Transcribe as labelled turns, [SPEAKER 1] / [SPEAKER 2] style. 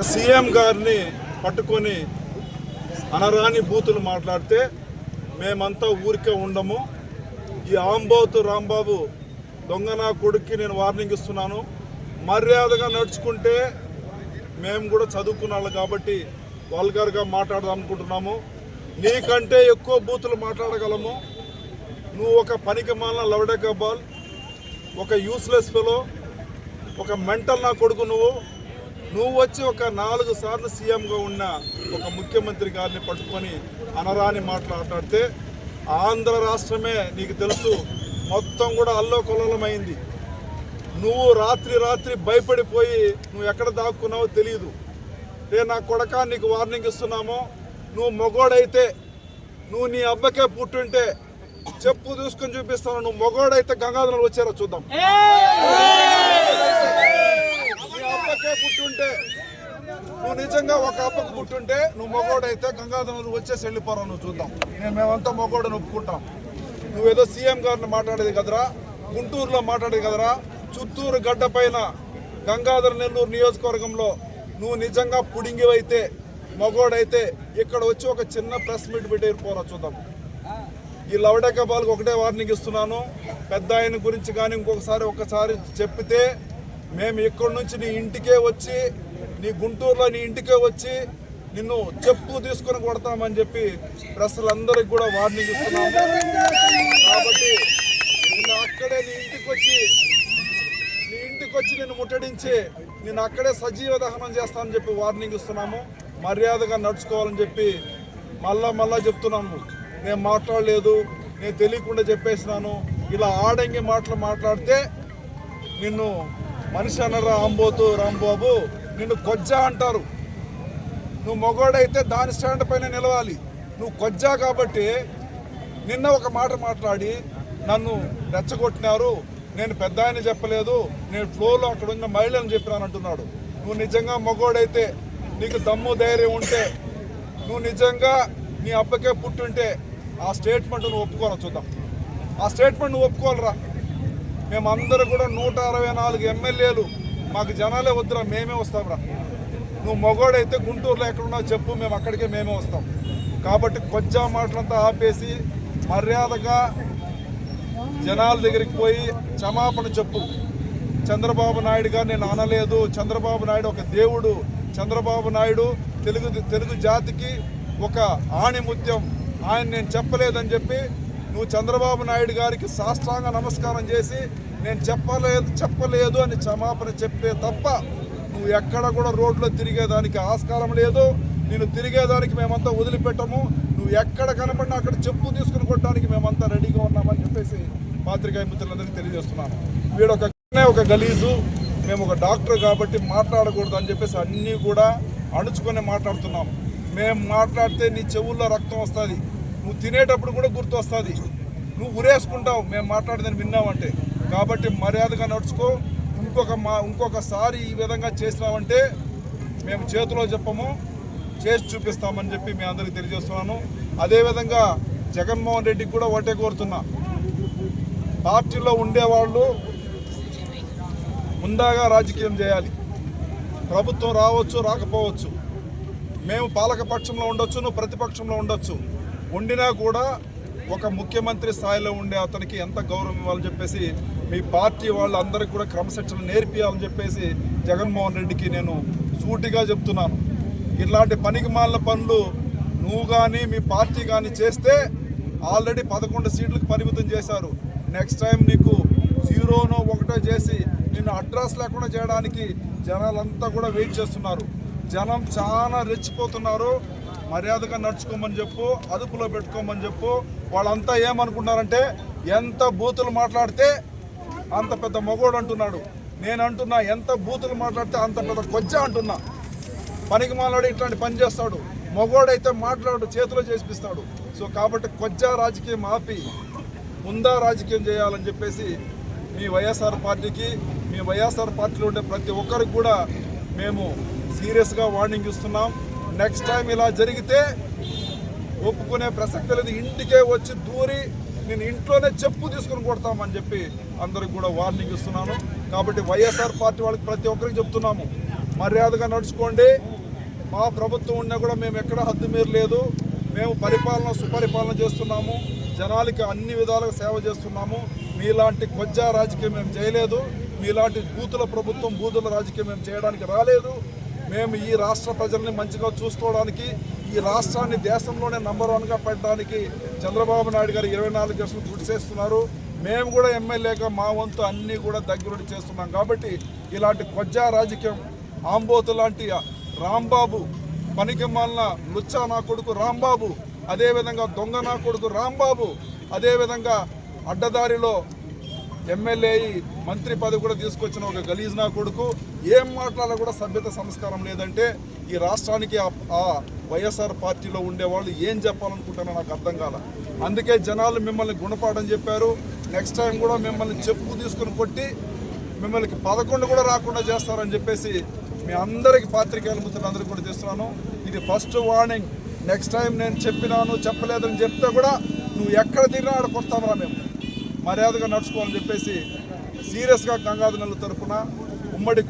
[SPEAKER 1] CM గారిని పట్టుకొని అనరాని బూతులు మాట్లాడితే మేమంతా ఊరికే ఉండము. ఈ ఆంబోతు రాంబాబు దొంగ నా కొడుక్కి నేను వార్నింగ్ ఇస్తున్నాను. మర్యాదగా నడుచుకుంటే మేము కూడా చదువుకున్న వాళ్ళు కాబట్టి వల్గర్గా మాట్లాడదాం అనుకుంటున్నాము. నీకంటే ఎక్కువ బూతులు మాట్లాడగలము. నువ్వు ఒక పనికి మాలిన లవడెక్క బాల్ ఒక యూస్లెస్ ఫెలో ఒక మెంటల్ నా కొడుకు నువ్వు. నువ్వు వచ్చి ఒక నాలుగు సార్లు సీఎంగా ఉన్న ఒక ముఖ్యమంత్రి గారిని పట్టుకొని అనరాని మాట్లాడితే ఆంధ్ర రాష్ట్రమే నీకు తెలుసు. మొత్తం కూడా అల్లోకొల్లమైంది నువ్వు రాత్రి రాత్రి భయపడిపోయి నువ్వు ఎక్కడ దాక్కున్నావో తెలియదు రే నా కొడక నీకు వార్నింగ్ ఇస్తున్నాము. నువ్వు మొగోడైతే నువ్వు నీ అబ్బకే పుట్టుంటే చెప్పు తీసుకొని చూపిస్తాను. నువ్వు మొగోడైతే గంగాధరం వచ్చారో చూద్దాం. నీ అబ్బకే పుట్టుంటే నువ్వు నిజంగా ఒక అబ్బకు పుట్టుంటే నువ్వు మొగోడైతే గంగాధరం వచ్చేసి వెళ్ళిపోరావు నువ్వు చూద్దాం. నేను మేమంతా మొగోడని ఒప్పుకుంటాం. నువ్వేదో సీఎం గారిని మాట్లాడేది కదరా? గుంటూరులో మాట్లాడేది కదరా? చిత్తూరు గడ్డ పైన గంగాధర నెల్లూరు నియోజకవర్గంలో నువ్వు నిజంగా పుడింగివైతే మగోడైతే ఇక్కడ వచ్చి ఒక చిన్న ప్రెస్ మీట్ పెట్టి పోరా చూద్దాం. ఈ లవడక బాల్కి ఒకటే వార్నింగ్ ఇస్తున్నాను. పెద్ద ఆయన గురించి కానీ ఇంకొకసారి ఒకసారి చెప్తే మేము ఇక్కడి నుంచి నీ ఇంటికే వచ్చి నీ గుంటూరులో నీ ఇంటికే వచ్చి నిన్ను చెప్పు తీసుకొని కొడతామని చెప్పి ప్రజలందరికీ కూడా వార్నింగ్ ఇస్తున్నాము. కాబట్టి నిన్ను అక్కడే నీ ఇంటికి వచ్చి నీ ఇంటికి వచ్చి నిన్ను ముట్టడించి నేను అక్కడే సజీవ దహనం చేస్తానని చెప్పి వార్నింగ్ ఇస్తున్నాము. మర్యాదగా నడుచుకోవాలని చెప్పి మళ్ళా మళ్ళా చెప్తున్నాము. నేను మాట్లాడలేదు నేను తెలియకుండా చెప్పేసినాను. ఇలా ఆడంగి మాటలు మాట్లాడితే నిన్ను మనిషి అనరా అంబోతు రాంబాబు నిన్ను కొజ్జా అంటారు. నువ్వు మగోడైతే దాని స్టాండ్ పైన నిలవాలి. నువ్వు కొజ్జా కాబట్టి నిన్న ఒక మాట మాట్లాడి నన్ను రెచ్చగొట్టినారు. నేను పెద్ద ఆయన చెప్పలేదు. నేను ఫ్లోలో అక్కడ ఉన్న మహిళని చెప్పినాను అంటున్నాడు. నువ్వు నిజంగా మగోడైతే నీకు దమ్ము ధైర్యం ఉంటే నువ్వు నిజంగా నీ అబ్బకే పుట్టుంటే ఆ స్టేట్మెంట్ నువ్వు ఒప్పుకోవాలి చూద్దాం. ఆ స్టేట్మెంట్ నువ్వు ఒప్పుకోవాలరా? మేమందరూ కూడా నూట అరవై నాలుగు ఎమ్మెల్యేలు. మాకు జనాలే వద్దురా మేమే వస్తాంరా. నువ్వు మగోడైతే గుంటూరులో ఎక్కడున్నా చెప్పు మేము అక్కడికే మేమే వస్తాం. కాబట్టి కొంచెం మాటలంతా ఆపేసి మర్యాదగా జనాల దగ్గరికి పోయి క్షమాపణ చెప్పు. చంద్రబాబు నాయుడు గారు నేను అనలేదు. చంద్రబాబు నాయుడు ఒక దేవుడు. చంద్రబాబు నాయుడు తెలుగు తెలుగు జాతికి ఒక ఆణిముత్యం. ఆయన నేను చెప్పలేదని చెప్పి నువ్వు చంద్రబాబు నాయుడు గారికి సాష్టాంగ నమస్కారం చేసి నేను చెప్పలేదు చెప్పలేదు అని క్షమాపణ చెప్పే తప్ప నువ్వు ఎక్కడ కూడా రోడ్లో తిరిగేదానికి ఆస్కారం లేదు. నేను తిరిగేదానికి మేమంతా వదిలిపెట్టము. నువ్వు ఎక్కడ కనపడినా అక్కడ చెప్పు తీసుకుని కొట్టడానికి మేమంతా రెడీగా ఉన్నామని చెప్పేసి పాత్రికాయ మిత్రులందరికీ తెలియజేస్తున్నాను వీడు ఒక ఒక గలీజు. మేము ఒక డాక్టర్ కాబట్టి మాట్లాడకూడదు అని చెప్పేసి అన్నీ కూడా అణుచుకొని మాట్లాడుతున్నాం మేము మాట్లాడితే నీ చెవుల్లో రక్తం వస్తుంది. నువ్వు తినేటప్పుడు కూడా గుర్తు వస్తుంది. నువ్వు ఉరేసుకుంటావు. మేము మాట్లాడేదని విన్నామంటే. కాబట్టి మర్యాదగా నడుచుకో. ఇంకొక మా ఇంకొకసారి ఈ విధంగా చేసినామంటే మేము చేతిలో చెప్పము చేసి చూపిస్తామని చెప్పి మీ అందరికీ తెలియజేస్తున్నాను. అదేవిధంగా జగన్మోహన్ రెడ్డికి కూడా ఒకటే కోరుతున్నా. పార్టీలో ఉండేవాళ్ళు ముందాగా రాజకీయం చేయాలి. ప్రభుత్వం రావచ్చు రాకపోవచ్చు. మేము పాలక పక్షంలో ఉండొచ్చు నువ్వు ప్రతిపక్షంలో ఉండొచ్చు. ఉండినా కూడా ఒక ముఖ్యమంత్రి స్థాయిలో ఉండే అతనికి ఎంత గౌరవం ఇవ్వాలని చెప్పేసి మీ పార్టీ వాళ్ళందరికీ కూడా క్రమశిక్షణ నేర్పియాలని చెప్పేసి జగన్మోహన్ రెడ్డికి నేను సూటిగా చెప్తున్నాను. ఇలాంటి పనికి పనులు నువ్వు కానీ మీ పార్టీ కానీ చేస్తే ఆల్రెడీ పదకొండు సీట్లకు పరిమితం చేశారు. నెక్స్ట్ టైం నీకు జీరోనో ఒకటో చేసి నిన్ను అడ్రస్ లేకుండా చేయడానికి జనాలంతా కూడా వెయిట్ చేస్తున్నారు. జనం చాలా రెచ్చిపోతున్నారు. మర్యాదగా నడుచుకోమని చెప్పు అదుపులో పెట్టుకోమని చెప్పు. వాళ్ళంతా ఏమనుకున్నారంటే ఎంత బూతులు మాట్లాడితే అంత పెద్ద మగోడు అంటున్నాడు. నేను అంటున్నా ఎంత బూతులు మాట్లాడితే అంత పెద్ద కొజ్జ అంటున్నా. పనికి మాలాడు ఇట్లాంటి పని చేస్తాడు. మగోడైతే మాట్లాడు చేతిలో చేసిపిస్తాడు. సో కాబట్టి కొజ్జా రాజకీయం ఆపి ముందా రాజకీయం చేయాలని చెప్పేసి మీ వైఎస్ఆర్ పార్టీకి మీ వైఎస్ఆర్ పార్టీలో ఉండే ప్రతి ఒక్కరికి కూడా మేము సీరియస్గా వార్నింగ్ ఇస్తున్నాం. నెక్స్ట్ టైం ఇలా జరిగితే ఒప్పుకునే ప్రసక్తి లేదు ఇంటికే వచ్చి దూరి నేను ఇంట్లోనే చెప్పు తీసుకుని కొడతామని చెప్పి అందరికి కూడా వార్నింగ్ ఇస్తున్నాను. కాబట్టి వైఎస్ఆర్ పార్టీ వాళ్ళకి ప్రతి ఒక్కరికి చెప్తున్నాము. మర్యాదగా నడుచుకోండి. మా ప్రభుత్వం ఉన్నా కూడా మేము ఎక్కడ హద్దుమీరు లేదు మేము పరిపాలన సుపరిపాలన చేస్తున్నాము. జనాలకి అన్ని విధాలుగా సేవ చేస్తున్నాము. మీలాంటి కొజ్జా రాజకీయం మేము చేయలేదు. మీలాంటి బూతుల ప్రభుత్వం బూతుల రాజకీయం మేము చేయడానికి రాలేదు. మేము ఈ రాష్ట్ర ప్రజల్ని మంచిగా చూసుకోవడానికి ఈ రాష్ట్రాన్ని దేశంలోనే నంబర్ వన్గా పెట్టడానికి చంద్రబాబు నాయుడు గారు ఇరవై నాలుగు గంటలు కృషి చేస్తున్నారు. మేము కూడా ఎమ్మెల్యేగా మా వంతు అన్నీ కూడా దగ్గరుండి చేస్తున్నాం. కాబట్టి ఇలాంటి కొజ్జా రాజకీయం ఆంబోతు లాంటి రాంబాబు పనికి లుచ్చా నా కొడుకు రాంబాబు అదేవిధంగా దొంగ నా కొడుకు రాంబాబు అదేవిధంగా అడ్డదారిలో ఎమ్మెల్యే మంత్రి పదవి కూడా తీసుకొచ్చిన ఒక గలీజ్ నా కొడుకు ఏం మాట్లాడాలో కూడా సభ్యత సంస్కారం లేదంటే ఈ రాష్ట్రానికి ఆ- ఆ వైఎస్ఆర్ పార్టీలో ఉండేవాళ్ళు ఏం చెప్పాలనుకుంటారో నాకు అర్థం కాల. అందుకే జనాలు మిమ్మల్ని గుణపాఠం చెప్పారు. నెక్స్ట్ టైం కూడా మిమ్మల్ని చెప్పు తీసుకుని కొట్టి మిమ్మల్ని పదకొండు కూడా రాకుండా చేస్తారని చెప్పేసి మీ అందరికి పాత్రికేయుల మిత్రులందరికీ కూడా చేస్తున్నాను. ఇది ఫస్ట్ వార్నింగ్ నెక్స్ట్ టైం నేను చెప్పినాను చెప్పలేదని చెప్తే కూడా నువ్వు ఎక్కడ తిరిగినా ఆడ కొడతామరా మేము. మర్యాదగా నడుచుకోవాలని చెప్పేసి సీరియస్గా గంగాధర్ తరఫున తరపున ఉమ్మడి